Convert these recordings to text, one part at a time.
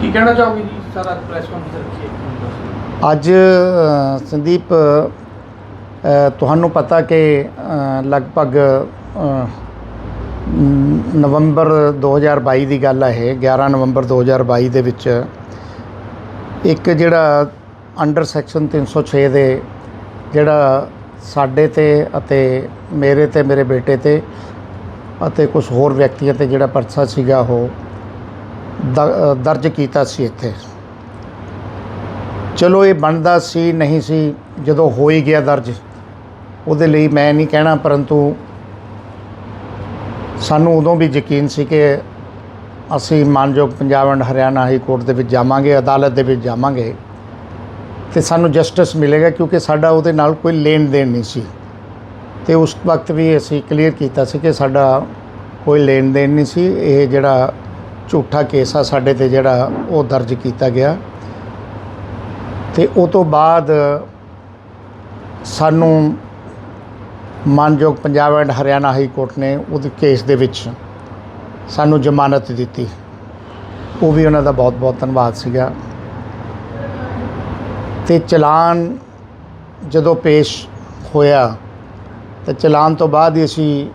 ਕੀ ਕਹਿਣਾ ਚਾਹੋਗੇ ਜੀ? ਸਾਰਾ ਪ੍ਰੈਸ ਕਾਨਫਰੰਸ ਰੱਖੀ ਅੱਜ ਅ, ਸੰਦੀਪ ਅ, ਤੁਹਾਨੂੰ ਪਤਾ ਕਿ ਅ, ਲਗਭਗ ਅ, ਨ- ਨਵੰਬਰ 2022 ਦੀ ਗੱਲ ਹੈ ਇਹ 11 ਨਵੰਬਰ 2022 ਦੇ ਵਿੱਚ ਇੱਕ ਜਿਹੜਾ ਅੰਡਰ ਸੈਕਸ਼ਨ 306 ਦੇ ਜਿਹੜਾ ਸਾਡੇ ਤੇ ਅਤੇ ਮੇਰੇ ਤੇ ਮੇਰੇ ਬੇਟੇ ਤੇ ਅਤੇ ਕੁਝ ਹੋਰ ਵਿਅਕਤੀਆਂ ਤੇ ਜਿਹੜਾ ਪਰਚਾ ਸੀਗਾ ਉਹ ਦਰਜ ਕੀਤਾ ਸੀ ਇੱਥੇ। ਚਲੋ ਇਹ ਬਣਦਾ ਸੀ, ਨਹੀਂ ਸੀ, ਜਦੋਂ ਹੋ ਹੀ ਗਿਆ ਦਰਜ, ਉਹਦੇ ਲਈ ਮੈਂ ਨਹੀਂ ਕਹਿਣਾ, ਪਰੰਤੂ ਸਾਨੂੰ ਉਦੋਂ ਵੀ ਯਕੀਨ ਸੀ ਕਿ ਅਸੀਂ ਮਾਨਯੋਗ Punjab and Haryana high court ਦੇ ਵਿੱਚ ਜਾਵਾਂਗੇ, ਅਦਾਲਤ ਦੇ ਵਿੱਚ ਜਾਵਾਂਗੇ, ਤੇ ਸਾਨੂੰ ਜਸਟਿਸ ਮਿਲੇਗਾ ਕਿਉਂਕਿ ਸਾਡਾ ਉਹਦੇ ਨਾਲ ਕੋਈ ਲੈਣ ਦੇਣ ਨਹੀਂ ਸੀ। ਤੇ ਉਸ ਵਕਤ ਵੀ ਅਸੀਂ ਕਲੀਅਰ ਕੀਤਾ ਸੀ ਕਿ ਸਾਡਾ ਕੋਈ ਲੈਣ ਦੇਣ ਨਹੀਂ ਸੀ, ਇਹ ਜਿਹੜਾ ਝੂਠਾ ਕੇਸ ਆ ਸਾਡੇ ਤੇ ਜਿਹੜਾ ਉਹ ਦਰਜ ਕੀਤਾ ਗਿਆ। ਤੇ ਉਹ ਤੋਂ ਬਾਅਦ ਸਾਨੂੰ ਮਾਨਯੋਗ Punjab and Haryana high court ਨੇ ਉਹਦੇ ਕੇਸ ਦੇ ਵਿੱਚ ਸਾਨੂੰ ਜ਼ਮਾਨਤ ਦਿੱਤੀ। ਉਹ ਵੀ ਉਹਨਾਂ ਦਾ ਬਹੁਤ ਬਹੁਤ ਧੰਨਵਾਦ ਸੀਗਾ। ਤੇ ਚਲਾਨ ਜਦੋਂ ਪੇਸ਼ ਹੋਇਆ, ਤੇ ਚਲਾਨ ਤੋਂ ਬਾਅਦ ਹੀ ਅਸੀਂ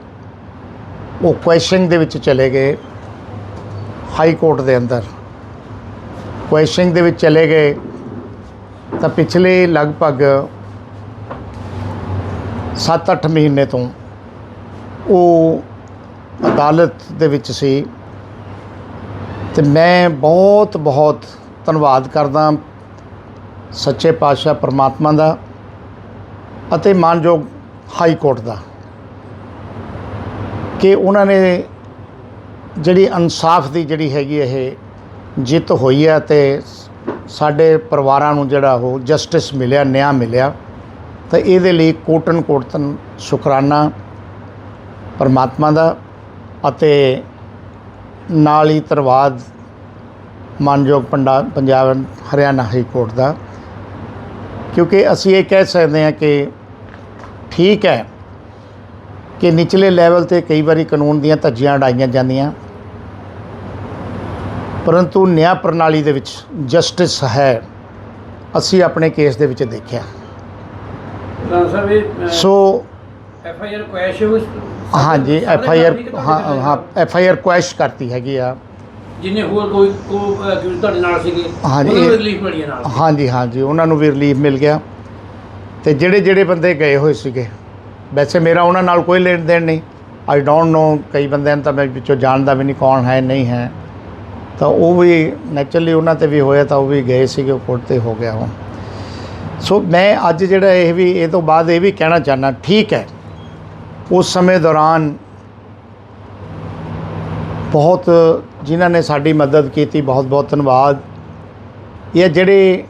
ਉਹ ਕੁਐਸਚਨ ਦੇ ਵਿੱਚ ਚਲੇ ਗਏ। ਹਾਈ ਕੋਰਟ ਦੇ ਅੰਦਰ। ਕੁਐਸਚਨ ਦੇ ਵਿੱਚ ਚਲੇ ਗਏ। ਤਾਂ ਪਿਛਲੇ ਲਗਭਗ 7-8 ਮਹੀਨੇ ਤੋਂ ਉਹ ਅਦਾਲਤ ਦੇ ਵਿੱਚ ਸੀ। ਤੇ ਮੈਂ ਬਹੁਤ ਬਹੁਤ ਧੰਨਵਾਦ ਕਰਦਾ ਸੱਚੇ ਪਾਤਸ਼ਾਹ ਪ੍ਰਮਾਤਮਾ ਦਾ ਅਤੇ ਮਾਨਯੋਗ ਹਾਈ ਕੋਰਟ ਦਾ ਕਿ ਉਹਨਾਂ ਨੇ ਜਿਹੜੀ ਇਨਸਾਫ ਦੀ ਜਿਹੜੀ ਹੈਗੀ ਇਹ ਜਿੱਤ ਹੋਈ ਹੈ ਤੇ ਸਾਡੇ ਪਰਿਵਾਰਾਂ ਨੂੰ ਜਿਹੜਾ ਉਹ ਜਸਟਿਸ ਮਿਲਿਆ, ਨਿਆਂ ਮਿਲਿਆ। ਤਾਂ ਇਹਦੇ ਲਈ ਕੋਟਨ ਕੋਟਨ ਸ਼ੁਕਰਾਨਾ ਪਰਮਾਤਮਾ ਦਾ ਅਤੇ ਨਾਲ ਹੀ ਧੰਨਵਾਦ ਮਾਨਯੋਗ ਪੰਡਾ, Punjab and Haryana high court ਦਾ। ਕਿਉਂਕਿ ਅਸੀਂ ਇਹ ਕਹਿ ਸਕਦੇ ਹਾਂ ਕਿ ਠੀਕ ਹੈ ਕਿ ਨਿਚਲੇ ਲੈਵਲ ਤੇ ਕਈ ਵਾਰੀ ਕਾਨੂੰਨ ਦੀਆਂ ਧੱਜੀਆਂ ਉਡਾਈਆਂ ਜਾਂਦੀਆਂ। ਪਰੰਤੂ ਨਿਆਂ ਪ੍ਰਣਾਲੀ ਦੇ ਵਿੱਚ ਜਸਟਿਸ ਹੈ। ਅਸੀਂ ਆਪਣੇ ਕੇਸ ਦੇ ਵਿੱਚ ਦੇਖਿਆ। So F I R quash ਹਾਂਜੀ ਐਫ ਆਈ ਆਰ ਹਾਂ ਹਾਂ ਐਫ ਆਈ ਆਰ ਕੁਐਸ਼ ਕਰਤੀ ਹੈਗੀ ਆ। ਜਿਨੇ ਹੋਰ ਕੋਈ ਕੋ ਤੁਹਾਡੇ ਨਾਲ ਸੀਗੇ ਹਾਂਜੀ, ਉਹਨਾਂ ਨੂੰ ਇਹ- ਰਿਲੀਫ ਮਿਲੀ ਨਾਲ। ਹਾਂਜੀ ਹਾਂਜੀ ਉਹਨਾਂ ਨੂੰ ਵੀ ਰਿਲੀਫ ਮਿਲ ਗਿਆ। ਤੇ ਜਿਹੜੇ ਜਿਹੜੇ ਬੰਦੇ ਗਏ ਹੋਏ ਸੀਗੇ ਵੈਸੇ ਮੇਰਾ ਉਹਨਾਂ ਨਾਲ ਕੋਈ ਲੈਣ ਦੇਣ ਨਹੀਂ। ਆਈ ਡੋਂਟ ਨੋ ਕਈ ਬੰਦਿਆਂ ਨੂੰ ਤਾਂ ਮੈਂ ਵਿੱਚੋਂ ਜਾਣਦਾ ਵੀ ਨਹੀਂ ਕੌਣ ਹੈ, ਨਹੀਂ ਹੈ। ਤਾਂ ਉਹ ਵੀ ਨੈਚੁਰਲੀ ਉਹਨਾਂ ਤੇ ਵੀ ਹੋਇਆ ਤਾਂ ਉਹ ਵੀ ਗਏ ਸੀਗੇ ਕੋਰਟ ਤੇ ਹੋ ਗਿਆ ਹੁਣ। ਸੋ ਮੈਂ ਅੱਜ ਜਿਹੜਾ ਇਹ ਵੀ, ਇਹ ਤੋਂ ਬਾਅਦ ਇਹ ਵੀ ਕਹਿਣਾ ਚਾਹਨਾ ਠੀਕ ਹੈ। ਉਸ ਸਮੇਂ ਦੌਰਾਨ ਬਹੁਤ ਜਿਨ੍ਹਾਂ ਨੇ ਸਾਡੀ ਮਦਦ ਕੀਤੀ, ਬਹੁਤ ਬਹੁਤ ਧੰਨਵਾਦ। ਇਹ ਜਿਹੜੇ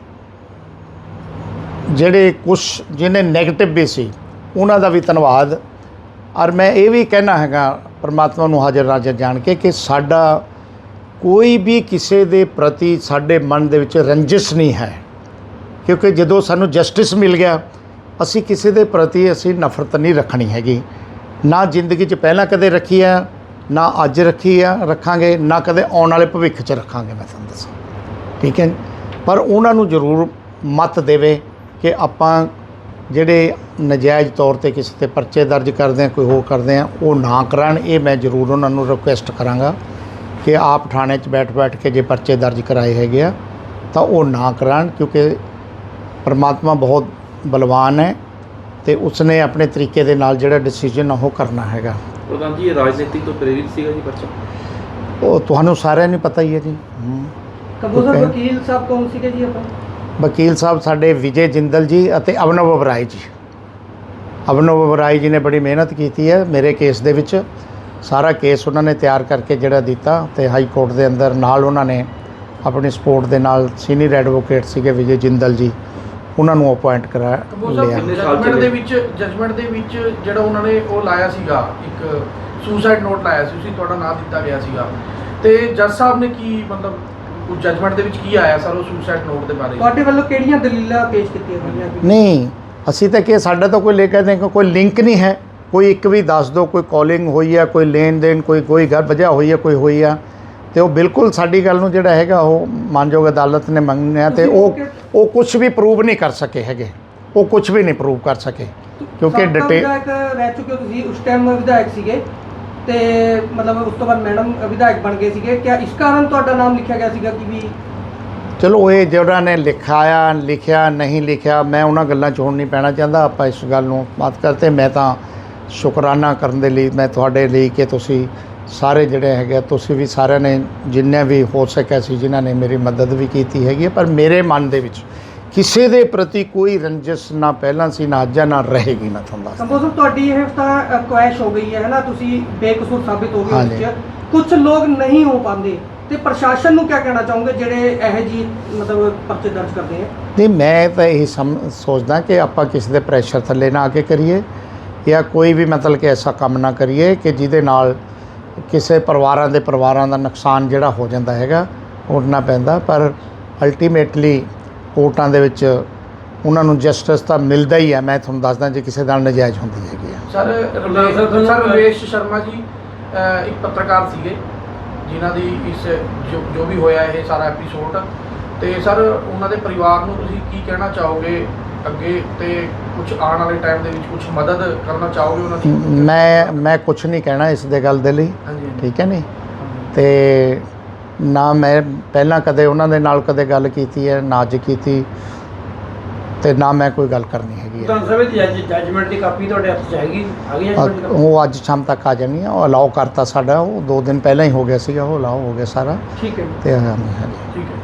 ਜਿਹੜੇ ਕੁਝ ਜਿਹਨੇ 네ਗੇਟਿਵ ਵੀ ਸੀ ਉਹਨਾਂ ਦਾ ਵੀ ਧੰਨਵਾਦ। ਔਰ ਮੈਂ ਇਹ ਵੀ ਕਹਿਣਾ ਹੈਗਾ, ਪਰਮਾਤਮਾ ਨੂੰ ਹਾਜ਼ਰ ਨਾਜ਼ਰ ਜਾਣ ਕੇ ਕਿ ਸਾਡਾ ਕੋਈ ਵੀ ਕਿਸੇ ਦੇ ਪ੍ਰਤੀ ਸਾਡੇ ਮਨ ਦੇ ਵਿੱਚ ਰੰਜਿਸ਼ ਨਹੀਂ ਹੈ। ਕਿਉਂਕਿ ਜਦੋਂ ਸਾਨੂੰ ਜਸਟਿਸ ਮਿਲ ਗਿਆ, ਅਸੀਂ ਕਿਸੇ ਦੇ ਪ੍ਰਤੀ ਅਸੀਂ ਨਫ਼ਰਤ ਨਹੀਂ ਰੱਖਣੀ ਹੈਗੀ। ਨਾ ਜ਼ਿੰਦਗੀ 'ਚ ਪਹਿਲਾਂ ਕਦੇ ਰੱਖੀ ਆ, ਨਾ ਅੱਜ ਰੱਖੀ ਆ, ਰੱਖਾਂਗੇ, ਨਾ ਕਦੇ ਆਉਣ ਵਾਲੇ ਭਵਿੱਖ 'ਚ ਰੱਖਾਂਗੇ, ਮੈਂ ਤੁਹਾਨੂੰ ਦੱਸਾਂ। ਠੀਕ ਹੈ ਪਰ ਉਹਨਾਂ ਨੂੰ ਜ਼ਰੂਰ ਮਤ ਦੇਵੇ ਕਿ ਆਪਾਂ ਜਿਹੜੇ ਨਜਾਇਜ਼ ਤੌਰ ਤੇ ਕਿਸੇ ਤੇ ਪਰਚੇ ਦਰਜ ਕਰਦੇ ਆ ਕੋਈ ਹੋਰ ਕਰਦੇ ਆ ਉਹ ਨਾ ਕਰਾਣ ਇਹ ਮੈਂ ਜ਼ਰੂਰ ਉਹਨਾਂ ਨੂੰ ਰਿਕੁਐਸਟ ਕਰਾਂਗਾ ਕਿ ਆਪ ਥਾਣੇ 'ਚ ਬੈਠ ਬੈਠ ਕੇ ਜੇ ਪਰਚੇ ਦਰਜ ਕਰਾਏ ਹੈਗੇ ਆ ਤਾਂ ਉਹ ਨਾ ਕਰਾਣ ਕਿਉਂਕਿ ਪਰਮਾਤਮਾ ਬਹੁਤ ਬਲਵਾਨ ਹੈ ਤੇ ਉਸਨੇ ਆਪਣੇ ਤਰੀਕੇ ਦੇ ਨਾਲ ਜਿਹੜਾ ਡਿਸੀਜਨ ਉਹ ਕਰਨਾ ਹੈਗਾ। ਪ੍ਰਧਾਨ ਜੀ ਇਹ ਰਾਜਨੀਤਿਕ ਤੋਂ ਪ੍ਰੇਰਿਤ ਸੀਗਾ ਜੀ ਪਰਚਾ? ਉਹ ਤੁਹਾਨੂੰ ਸਾਰਿਆਂ ਨੂੰ ਪਤਾ ਹੀ ਹੈ ਜੀ। Okay. ਵਕੀਲ ਸਾਹਿਬ ਕੌਣ ਸੀਗੇ ਜੀ ਆਪਾਂ? ਵਕੀਲ ਸਾਹਿਬ ਸਾਡੇ ਵਿਜੇ ਜਿੰਦਲ ਜੀ ਅਤੇ ਅਵਨਵ ਬਰਾਏ ਜੀ। ਅਵਨਵ ਬਰਾਏ ਜੀ ਨੇ ਬੜੀ ਮਿਹਨਤ ਕੀਤੀ ਹੈ ਮੇਰੇ ਕੇਸ ਦੇ ਵਿੱਚ। ਸਾਰਾ ਕੇਸ ਉਹਨਾਂ ਨੇ ਤਿਆਰ ਕਰਕੇ ਜਿਹੜਾ ਦਿੱਤਾ ਤੇ ਹਾਈ ਕੋਰਟ ਦੇ ਅੰਦਰ ਨਾਲ ਉਹਨਾਂ ਨੇ ਆਪਣੀ ਸਪੋਰਟ ਦੇ ਨਾਲ ਸੀਨੀਅਰ ਐਡਵੋਕੇਟ ਸੀਗੇ ਵਿਜੇ ਜਿੰਦਲ ਜੀ ਉਹਨਾਂ ਨੂੰ ਅਪਾਇੰਟ ਕਰਾ ਕਪੂਰ ਲਿਆ। ਜਜਮੈਂਟ? ਦੇ ਵਿੱਚ ਜਜਮੈਂਟ ਦੇ ਵਿੱਚ ਜਿਹੜਾ ਉਹਨਾਂ ਨੇ ਉਹ ਲਾਇਆ ਸੀਗਾ ਇੱਕ ਸੁਸਾਈਡ ਨੋਟ ਲਾਇਆ ਸੀ ਉਸੇ ਤੁਹਾਡਾ ਨਾਮ ਦਿੱਤਾ ਗਿਆ ਸੀਗਾ। ਤੇ ਜੱਜ ਸਾਹਿਬ ਨੇ ਕੀ ਮਤਲਬ ਉਹ ਜਜਮੈਂਟ ਦੇ ਵਿੱਚ ਕੀ ਆਇਆ ਸਰ ਉਹ ਸੁਸਾਈਡ ਨੋਟ ਦੇ ਬਾਰੇ? ਤੁਹਾਡੇ ਵੱਲੋਂ ਕਿਹੜੀਆਂ ਦਲੀਲਾਂ ਪੇਸ਼ ਕੀਤੀਆਂ ਗਈਆਂ ਨਹੀਂ ਅਸੀਂ ਤਾਂ ਕਿ ਸਾਡਾ ਤਾਂ ਕੋਈ ਲੈ ਕੇ ਦੇ ਕੋਈ ਲਿੰਕ ਨਹੀਂ ਹੈ। ਕੋਈ ਇੱਕ ਵੀ ਦੱਸ ਦਿਓ ਕੋਈ ਕਾਲਿੰਗ ਹੋਈ ਹੈ ਕੋਈ ਲੈਣ ਦੇਣ ਕੋਈ ਕੋਈ ਘਰ ਵਜ੍ਹਾ ਹੋਈ ਹੈ ਕੋਈ ਹੋਈ ਆ। ਤੇ ਉਹ ਬਿਲਕੁਲ ਸਾਡੀ ਗੱਲ ਨੂੰ ਜਿਹੜਾ ਹੈਗਾ ਉਹ ਮਾਨਯੋਗ ਅਦਾਲਤ ਨੇ ਮੰਨਿਆ ਤੇ ਉਹ ਉਹ ਕੁਝ ਵੀ ਪ੍ਰੂਵ ਨਹੀਂ ਕਰ ਸਕੇ ਹੈਗੇ। ਉਹ ਕੁਝ ਵੀ ਨਹੀਂ ਪ੍ਰੂਵ ਕਰ ਸਕੇ। ਕਿਉਂਕਿ ਡਿਟੇਲ ਰਹਿ ਚੁੱਕੇ ਤੁਸੀਂ ਉਸ ਟਾਈਮ ਵਿਧਾਇਕ ਸੀਗੇ। ਤੇ ਮਤਲਬ ਉਸ ਤੋਂ ਬਾਅਦ ਮੈਡਮ ਵਿਧਾਇਕ ਬਣ ਗਏ ਸੀਗੇ। ਕਿਆ ਇਸ ਕਾਰਨ ਤੁਹਾਡਾ ਨਾਮ ਲਿਖਿਆ ਗਿਆ ਸੀਗਾ ਕਿ ਵੀ ਚਲੋ ਇਹ ਜਿਹੜਾ ਨੇ ਲਿਖਾਇਆ ਲਿਖਿਆ ਨਹੀਂ ਲਿਖਿਆ ਮੈਂ ਉਹਨਾਂ ਗੱਲਾਂ 'ਚ ਹੁਣ ਨਹੀਂ ਪੈਣਾ ਚਾਹੁੰਦਾ। ਆਪਾਂ ਇਸ ਗੱਲ ਨੂੰ ਬਾਤ ਕਰਤੇ ਮੈਂ ਤਾਂ ਸ਼ੁਕਰਾਨਾ ਕਰਨ ਦੇ ਲਈ ਮੈਂ ਤੁਹਾਡੇ ਲਈ ਕਿ ਤੁਸੀਂ ਸਾਰੇ ਜਿਹੜੇ ਹੈਗੇ ਆ, ਤੁਸੀਂ ਵੀ ਸਾਰਿਆਂ ਨੇ ਜਿੰਨੇ ਵੀ ਹੋ ਸਕਿਆ ਸੀ ਜਿਨ੍ਹਾਂ ਨੇ ਮੇਰੀ ਮਦਦ ਵੀ ਕੀਤੀ ਹੈਗੀ ਹੈ, ਪਰ ਮੇਰੇ ਮਨ ਦੇ ਵਿੱਚ ਕਿਸੇ ਦੇ ਪ੍ਰਤੀ ਕੋਈ ਰੰਜਿਸ਼ ਨਾ ਪਹਿਲਾਂ ਸੀ ਨਾ ਅੱਜ ਹੈ, ਨਾ ਰਹੇਗੀ ਮੈਂ ਤੁਹਾਨੂੰ ਦੱਸਦਾ ਸੰਭਵ ਤੁਹਾਡੀ ਇਹ ਤਾਂ ਕੁਐਸ਼ ਹੋ ਗਈ ਹੈ ਨਾ? ਤੁਸੀਂ ਬੇਕਸੂਰ ਸਾਬਿਤ ਹੋ ਗਏ ਹਾਂਜੀ। ਕੁਝ ਲੋਕ ਨਹੀਂ ਹੋ ਪਾਉਂਦੇ। ਤੇ ਪ੍ਰਸ਼ਾਸਨ ਨੂੰ ਕੀ ਕਹਿਣਾ ਚਾਹੋਗੇ ਜਿਹੜੇ ਇਹ ਜੀ ਮਤਲਬ ਪਰਚੇ ਦਰਜ ਕਰਦੇ ਆ? ਨਹੀਂ ਮੈਂ ਤਾਂ ਇਹ ਸਮ ਸੋਚਦਾ ਕਿ ਆਪਾਂ ਕਿਸੇ ਦੇ ਪ੍ਰੈਸ਼ਰ ਥੱਲੇ ਨਾ ਆ ਕੇ ਕਰੀਏ ਜਾਂ ਕੋਈ ਵੀ ਮਤਲਬ ਕਿ ਐਸਾ ਕੰਮ ਨਾ ਕਰੀਏ ਕਿ ਜਿਹਦੇ ਨਾਲ ਕਿਸੇ ਪਰਿਵਾਰਾਂ ਦੇ ਪਰਿਵਾਰਾਂ ਦਾ ਨੁਕਸਾਨ ਜਿਹੜਾ ਹੋ ਜਾਂਦਾ ਹੈਗਾ ਉਡਣਾ ਪੈਂਦਾ। ਪਰ ਅਲਟੀਮੇਟਲੀ ਕੋਰਟਾਂ ਦੇ ਵਿੱਚ ਉਹਨਾਂ ਨੂੰ ਜਸਟਿਸ ਤਾਂ ਮਿਲਦਾ ਹੀ ਹੈ ਮੈਂ ਤੁਹਾਨੂੰ ਦੱਸਦਾ ਜੇ ਕਿਸੇ ਨਾਲ ਨਜਾਇਜ਼ ਹੁੰਦੀ ਹੈਗੀ ਆ ਸਰ ਰਮੇਸ਼- ਸਰ ਰਮੇਸ਼ ਸ਼ਰਮਾ ਜੀ ਅਹ, ਇੱਕ ਪੱਤਰਕਾਰ ਸੀਗੇ ਜਿਨ੍ਹਾਂ ਦੀ ਇਸ ਜੋ ਜੋ ਵੀ ਹੋਇਆ ਇਹ ਸਾਰਾ ਐਪੀਸੋਡ ਤੇ ਸਰ ਉਹਨਾਂ ਦੇ ਪਰਿਵਾਰ ਨੂੰ ਤੁਸੀਂ ਕੀ ਕਹਿਣਾ ਚਾਹੋਗੇ ਅੱਗੇ ਤੇ ਕੁਝ ਆਉਣ ਵਾਲੇ ਟਾਈਮ ਦੇ ਵਿੱਚ ਕੁਝ ਮਦਦ ਕਰਨਾ ਚਾਹੋਗੇ ਉਹਨਾਂ ਦੀ? ਮੈਂ ਮੈਂ ਕੁਝ ਨਹੀਂ ਕਹਿਣਾ ਇਸ ਦੇ ਗੱਲ ਦੇ ਲਈ। ਹਾਂਜੀ ਹਾਂਜੀ। ਠੀਕ ਹੈ ਨਹੀਂ ਤੇ ਨਾ ਮੈਂ ਪਹਿਲਾਂ ਕਦੇ ਉਹਨਾਂ ਦੇ ਨਾਲ ਕਦੇ ਗੱਲ ਕੀਤੀ ਹੈ ਨਾ ਅੱਜ ਕੀਤੀ ਤੇ ਨਾ ਮੈਂ ਕੋਈ ਗੱਲ ਕਰਨੀ ਹੈਗੀ ਹੈ। ਵਿਧਾਨ ਸਭਾ ਦੀ ਜੱਜ ਜੱਜਮੈਂਟ ਦੀ ਕਾਪੀ ਤੁਹਾਡੇ ਹੱਥ 'ਚ ਹੈਗੀ? ਆ ਗਈ ਜੱਜਮੈਂਟ ਦੀ ਅ- ਉਹ ਅੱਜ ਸ਼ਾਮ ਤੱਕ ਆ ਜਾਣੀ ਹੈ ਉਹ ਅਲਾਉ ਕਰਤਾ ਸਾਡਾ ਉਹ ਦੋ ਦਿਨ ਪਹਿਲਾਂ ਹੀ ਹੋ ਗਿਆ ਸੀਗਾ ਉਹ ਅਲਾਉ ਹੋ ਗਿਆ ਸਾਰਾ। ਠੀਕ ਹੈ ਜੀ। ਤੇ ਹਾਂਜੀ ਹਾਂਜੀ ਠੀਕ ਹੈ।